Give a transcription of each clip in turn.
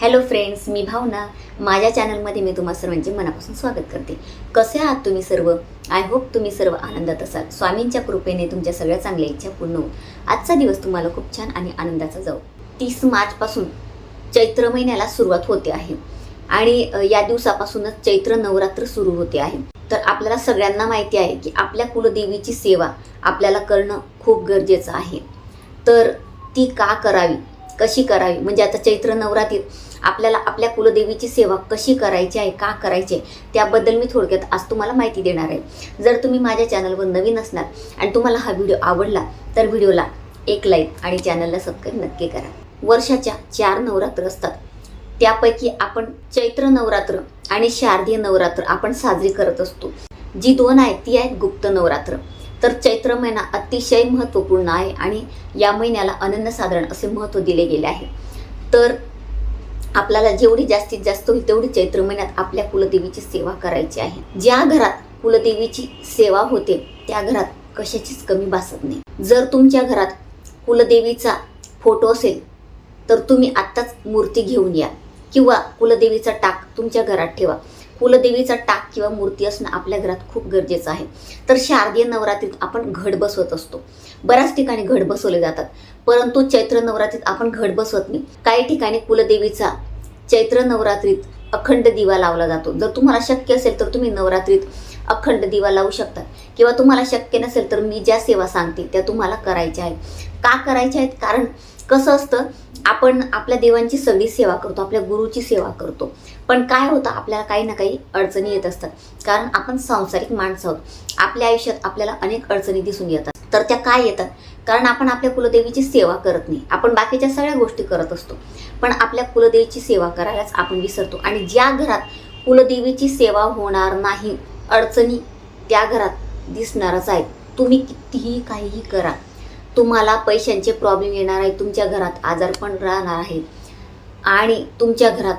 Hello friends मी भावना. माझ्या चॅनलमध्ये मी तुम्हा सर्वांचे मनापासून स्वागत करते. कसे आहात तुम्ही सर्व? आय होप तुम्ही सर्व आनंदात असाल. स्वामींच्या कृपेने तुमच्या सगळ्या चांगल्या इच्छा पूर्ण होऊन आजचा दिवस तुम्हाला खूप छान आणि आनंदाचा जाऊ तीस मार्चपासून चैत्र महिन्याला सुरुवात होते आहे. आणि या दिवसापासूनच चैत्र नवरात्र सुरू होते आहे. तर आपल्याला सगळ्यांना माहिती आहे की आपल्या कुलदेवीची सेवा आपल्याला करणं खूप गरजेचं आहे. तर ती का करावी? कशी करावी? म्हणजे आता चैत्र नवरात्रीत आपल्याला आपल्या कुलदेवीची सेवा कशी करायची आहे का करायची आहे त्याबद्दल मी थोडक्यात आज तुम्हाला माहिती देणार आहे. जर तुम्ही माझ्या चॅनलवर नवीन असणार आणि तुम्हाला हा व्हिडिओ आवडला तर व्हिडिओला एक लाईक आणि चॅनलला सबस्क्राईब नक्की करा. वर्षाच्या चार नवरात्र असतात. त्यापैकी आपण चैत्र नवरात्र आणि शारदीय नवरात्र आपण साजरी करत असतो. जी दोन आहेत ती आहेत गुप्त नवरात्र. तर चैत्र महिना अतिशय महत्त्वपूर्ण आहे आणि या महिन्याला अनन्यसाधारण असे महत्त्व दिले गेले आहे. तर आपल्याला जेवढी जास्तीत जास्त होईल तेवढी चैत्र महिन्यात आपल्या कुलदेवीची सेवा करायची आहे. ज्या घरात कुलदेवीची सेवा होते त्या घरात कशाचीच कमी भासत नाही. जर तुमच्या घरात कुलदेवीचा फोटो असेल तर तुम्ही आत्ताच मूर्ती घेऊन या किंवा कुलदेवीचा टाक तुमच्या घरात ठेवा. कुलदेवीचा टाक किंवा मूर्ती असणं आपल्या घरात खूप गरजेचं आहे. तर शारदीय नवरात्रीत आपण घट बसवत असतो. बऱ्याच ठिकाणी घट बसवले जातात. परंतु चैत्र नवरात्रीत आपण घट बसवत नाही. काही ठिकाणी कुलदेवीचा चैत्र नवरात्रीत अखंड दिवा लावला जातो. जर तुम्हाला शक्य असेल तर तुम्ही नवरात्रीत अखंड दिवा लावू शकता. किंवा तुम्हाला शक्य नसेल तर मी ज्या सेवा सांगते त्या तुम्हाला करायच्या आहेत. का करायच्या आहेत? कारण कसं असतं आपण आपल्या देवांची सगळी सेवा करतो आपल्या गुरुची सेवा करतो. पण काय होतं आपल्याला काही ना काही अडचणी येत असतात. कारण आपण सांसारिक माणसं आहोत. आपल्या आयुष्यात आपल्याला अनेक अडचणी दिसून येतात. तर त्या काय येतात? कारण आपण आपल्या कुलदेवीची सेवा करत नाही. आपण बाकीच्या सगळ्या गोष्टी करत असतो. पण आपल्या कुलदेवीची सेवा करायलाच आपण विसरतो. आणि ज्या घरात कुलदेवीची सेवा होणार नाही अडचणी त्या घरात दिसणारच आहेत. तुम्ही कितीही काहीही करा. तुम्हाला पैशांचे प्रॉब्लेम येणार आहे तुमच्या घरात आजारपण राहणार आहे आणि तुमच्या घरात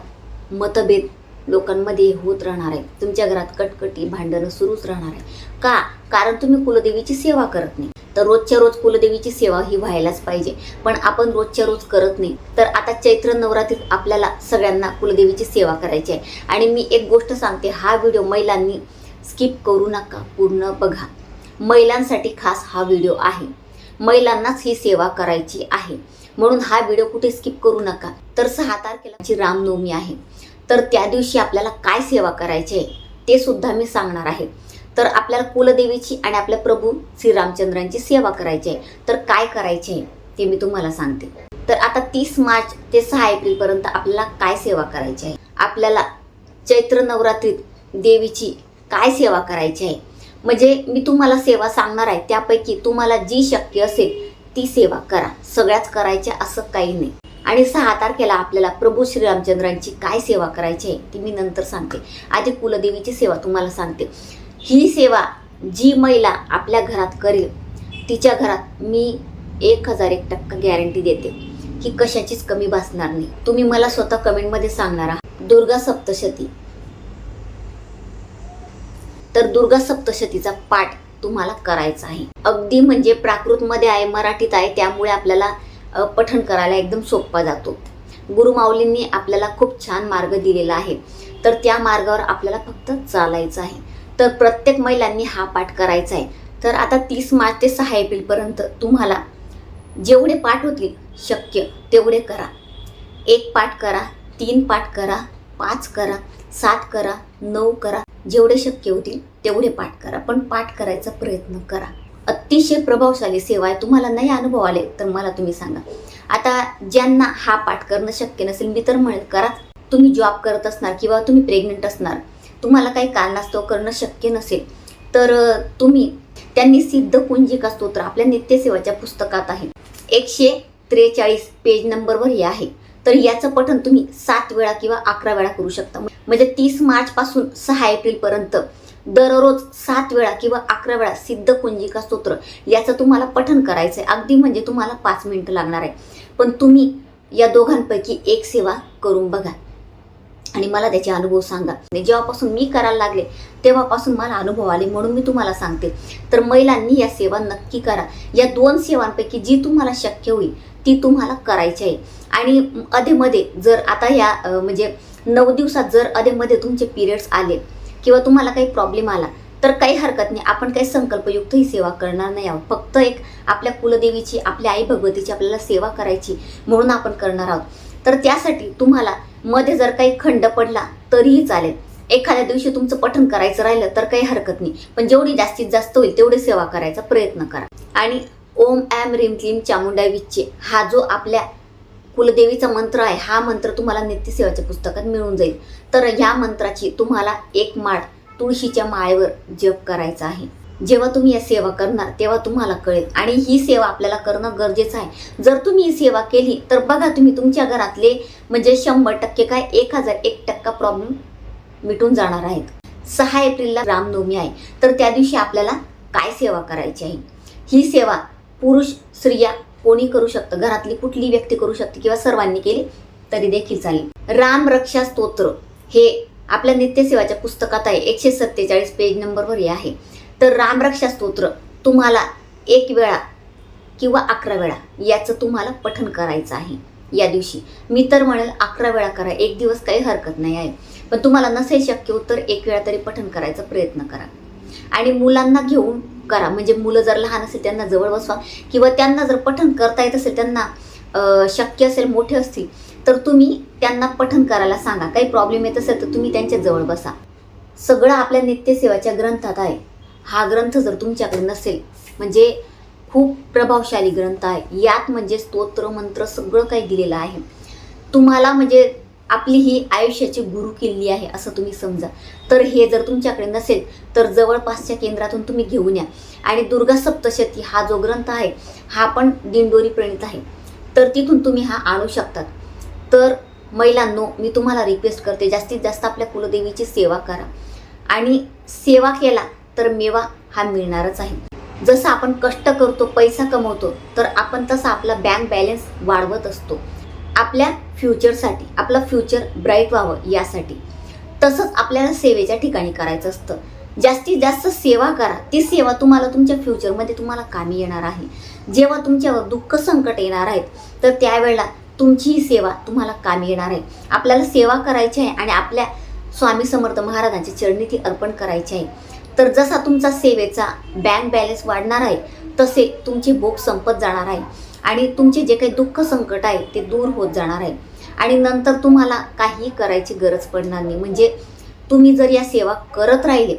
मतभेद लोकांमध्ये होत राहणार आहे तुमच्या घरात कटकटी भांडणं सुरूच राहणार आहे का? कारण तुम्ही कुलदेवीची सेवा करत नाही. तर रोजच्या रोज कुलदेवीची सेवा ही व्हायलाच पाहिजे. पण आपण रोजच्या रोज करत नाही तर आता चैत्र नवरात्रीत आपल्याला सगळ्यांना कुलदेवीची सेवा करायची आहे. आणि मी एक गोष्ट सांगते हा व्हिडिओ महिलांनी स्किप करू नका पूर्ण बघा. महिलांसाठी खास हा व्हिडिओ आहे. महिलांनाच ही सेवा करायची आहे. म्हणून हा व्हिडिओ कुठे स्किप करू नका. तर सहा तारखेला रामनवमी आहे. तर त्या दिवशी आपल्याला काय सेवा करायची आहे ते सुद्धा मी सांगणार आहे. तर आपल्याला कुलदेवीची आणि आपल्या प्रभू श्रीरामचंद्रांची सेवा करायची आहे. तर काय करायचे आहे ते मी तुम्हाला सांगते. तर आता तीस मार्च ते सहा एप्रिलपर्यंत आपल्याला काय सेवा करायची आहे आपल्याला चैत्र नवरात्रीत देवीची काय सेवा करायची आहे. म्हणजे मी तुम्हाला सेवा सांगणार आहे त्यापैकी तुम्हाला जी शक्य असेल ती सेवा करा. सगळ्याच करायच्या असं काही नाही. आणि सहा तारखेला आपल्याला प्रभू श्रीरामचंद्रांची काय सेवा करायची आहे ती मी नंतर सांगते. आधी कुलदेवीची सेवा तुम्हाला सांगते. ही सेवा जी महिला आपल्या घरात करेल तिच्या घरात मी एक हजार एक टक्का गॅरंटी देते. की कशाचीच कमी भासणार नाही. तुम्ही मला स्वतः कमेंटमध्ये सांगणार आहात. दुर्गा सप्तशती. तर दुर्गा सप्तशतीचा पाठ तुम्हाला करायचं आहे. अगदी म्हणजे प्राकृतमध्ये आहे मराठीत आहे त्यामुळे आपल्याला पठण करायला एकदम सोपा जातो. गुरुमाऊलींनी आपल्याला खूप छान मार्ग दिलेला आहे. तर त्या मार्गावर आपल्याला फक्त चालायचं आहे. तर प्रत्येक महिलांनी हा पाठ करायचा आहे. तर आता तीस मार्च ते सहा एप्रिलपर्यंत तुम्हाला जेवढे पाठ होतील शक्य तेवढे करा. एक पाठ करा तीन पाठ करा पाच करा. सात करा नऊ करा जेवढे शक्य होतील तेवढे पाठ करा. पण पाठ करायचा प्रयत्न करा. अतिशय प्रभावशाली सेवा आहे. तुम्हाला नाही अनुभव आले तर मला तुम्ही सांगा. आता ज्यांना हा पाठ करणं शक्य नसेल मी तर म्हणेल करा. तुम्ही जॉब करत असणार किंवा तुम्ही प्रेग्नंट असणार तुम्हाला काही कारणास्तव करणं शक्य नसेल तर तुम्ही त्यांनी सिद्ध कुंजिका स्तोत्र आपल्या नित्यसेवाच्या पुस्तकात आहे. एकशे त्रेचाळीस पेज नंबरवर हे आहे. तर याचं पठण तुम्ही सात वेळा किंवा अकरा वेळा करू शकता. म्हणजे तीस मार्च पासून सहा एप्रिल पर्यंत दररोज सात वेळा किंवा अकरा वेळा सिद्ध कुंजिका स्तोत्र याचं तुम्हाला पठन करायचं आहे अगदी म्हणजे तुम्हाला पाच मिनिटं लागणार आहे. पण तुम्ही या दोघांपैकी एक सेवा करून बघा. आणि मला त्याचे अनुभव सांगा. जेव्हापासून मी करायला लागले तेव्हापासून मला अनुभव आले म्हणून मी तुम्हाला सांगते. तर महिलांनी या सेवा नक्की करा. या दोन सेवांपैकी जी तुम्हाला शक्य होईल ती तुम्हाला करायची आहे. आणि अधेमध्ये जर आता या म्हणजे नऊ दिवसात जर अधेमध्ये तुमचे पिरियड्स आले किंवा तुम्हाला काही प्रॉब्लेम आला तर काही हरकत नाही. आपण काही संकल्पयुक्त ही सेवा करणार नाही आहोत. फक्त एक आपल्या कुलदेवीची आपल्या आई भगवतीची आपल्याला सेवा करायची म्हणून आपण करणार आहोत. तर त्यासाठी तुम्हाला मध्ये जर काही खंड पडला तरीही चालेल. एखाद्या दिवशी तुमचं पठण करायचं राहिलं तर काही हरकत नाही. पण जेवढी जास्तीत जास्त होईल तेवढी सेवा करायचा प्रयत्न करा. आणि ओम ॲम रिम क्लीम चामुंडा विच्चे हा जो आपल्या कुलदेवीचा मंत्र आहे. हा मंत्र तुम्हाला नित्यसेवाच्या पुस्तकात मिळून जाईल. तर ह्या मंत्राची तुम्हाला एक माळ तुळशीच्या माळेवर जप करायचा आहे. जेव्हा तुम्ही या सेवा करणार तेव्हा तुम्हाला कळेल. आणि ही सेवा आपल्याला करणं गरजेचं आहे. जर तुम्ही ही सेवा केली तर बघा तुम्ही तुमच्या घरातले म्हणजे शंभर टक्के काय एक हजार एक टक्का प्रॉब्लेम मिटून जाणार आहेत. सहा एप्रिलला रामनवमी आहे. तर त्या दिवशी आपल्याला काय सेवा करायची आहे? ही सेवा पुरुष स्त्रिया कोणी करू शकतं घरातली कुठली व्यक्ती करू शकते किंवा सर्वांनी केली तरी देखील चालेल. राम रक्षा स्तोत्र हे आपल्या नित्यसेवाच्या पुस्तकात आहे. एकशे सत्तेचाळीस पेज नंबरवर हे आहे. तर रामरक्षा स्तोत्र तुम्हाला एक वेळा किंवा अकरा वेळा याचं तुम्हाला पठण करायचं आहे. या दिवशी. मी तर म्हणेल अकरा वेळा करा. एक दिवस काही हरकत नाही आहे. पण तुम्हाला नसेल शक्य तर एक वेळा तरी पठण करायचा प्रयत्न करा. आणि मुलांना घेऊन करा. म्हणजे मुलं जर लहान असेल त्यांना जवळ बसवा. किंवा त्यांना जर पठण करता येत असेल त्यांना शक्य असेल मोठे असतील तर तुम्ही त्यांना पठण करायला सांगा. काही प्रॉब्लेम येत असेल तर तुम्ही त्यांच्या जवळ बसा. सगळं आपल्या नित्यसेवाच्या ग्रंथात आहे. हा ग्रंथ जर तुमच्याकडे नसेल म्हणजे खूप प्रभावशाली ग्रंथ आहे. यात म्हणजे स्तोत्र मंत्र सगळं काही दिलेलं आहे. तुम्हाला म्हणजे आपली ही आयुष्याची गुरु किल्ली आहे असं तुम्ही समजा. तर हे जर तुमच्याकडे नसेल तर जवळपासच्या केंद्रातून तुम्ही घेऊन या. आणि दुर्गा सप्तशती हा जो ग्रंथ आहे हा पण दिंडोरी प्रणित आहे. तर तिथून तुम्ही हा आणू शकतात. तर महिलांनो मी तुम्हाला रिक्वेस्ट करते जास्तीत जास्त आपल्या कुलदेवीची सेवा करा. आणि सेवा केला तर मेवा हा मिळणारच आहे. जसं आपण कष्ट करतो पैसा कमवतो तर आपण तसा आपला बँक बॅलन्स वाढवत असतो. आपल्या फ्युचरसाठी आपलं फ्युचर ब्राईट व्हावं यासाठी. तसंच आपल्याला सेवेच्या ठिकाणी करायचं असतं. जास्तीत जास्त सेवा करा. ती सेवा तुम्हाला तुमच्या फ्युचरमध्ये तुम्हाला कामी येणार आहे. जेव्हा तुमच्यावर दुःख संकट येणार आहेत तर त्यावेळेला तुमची ही सेवा तुम्हाला कामी येणार आहे. आपल्याला सेवा करायची आहे आणि आपल्या स्वामी समर्थ महाराजांची चरणी ती अर्पण करायची आहे. तर जसा तुमचा सेवेचा बँक बॅलन्स वाढणार आहे तसे तुमची भूक संपत जाणार आहे. आणि तुमचे जे काही दुःख संकट आहे ते दूर होत जाणार आहे. आणि नंतर तुम्हाला काही करायची गरज पडणार नाही. म्हणजे तुम्ही जर या सेवा करत राहिले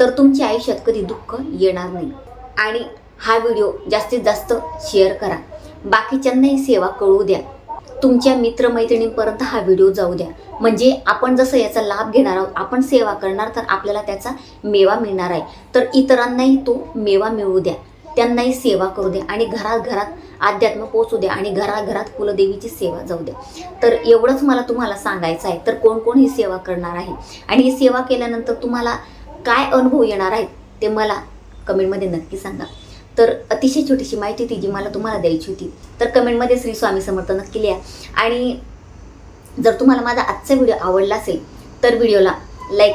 तर तुमच्या आयुष्यात कधी दुःख येणार नाही. आणि हा व्हिडिओ जास्तीत जास्त शेअर करा. बाकीच्यांनाही सेवा कळू द्या. तुमच्या मित्रमैत्रिणींपर्यंत हा व्हिडिओ जाऊ द्या. म्हणजे आपण जसं याचा लाभ घेणार आहोत आपण सेवा करणार तर आपल्याला त्याचा मेवा मिळणार आहे. तर इतरांनाही तो मेवा मिळू द्या. त्यांनाही सेवा करू द्या आणि घरात घरात अध्यात्म पोचू द्या आणि घराघरात कुलदेवीची सेवा जाऊ द्या तर एवढंच मला तुम्हाला सांगायचं आहे. तर कोण कोण ही सेवा करणार आहे? आणि ही सेवा केल्यानंतर तुम्हाला काय अनुभव येणार आहेत ते मला कमेंटमध्ये नक्की सांगा. तर अतिशय छोटीशी माहिती ती जी मला तुम्हाला द्यायची होती तर कमेंटमध्ये श्री स्वामी समर्थ नक्की लिहा. आणि जर तुम्हाला माझा आजचा व्हिडिओ आवडला असेल तर व्हिडिओला लाईक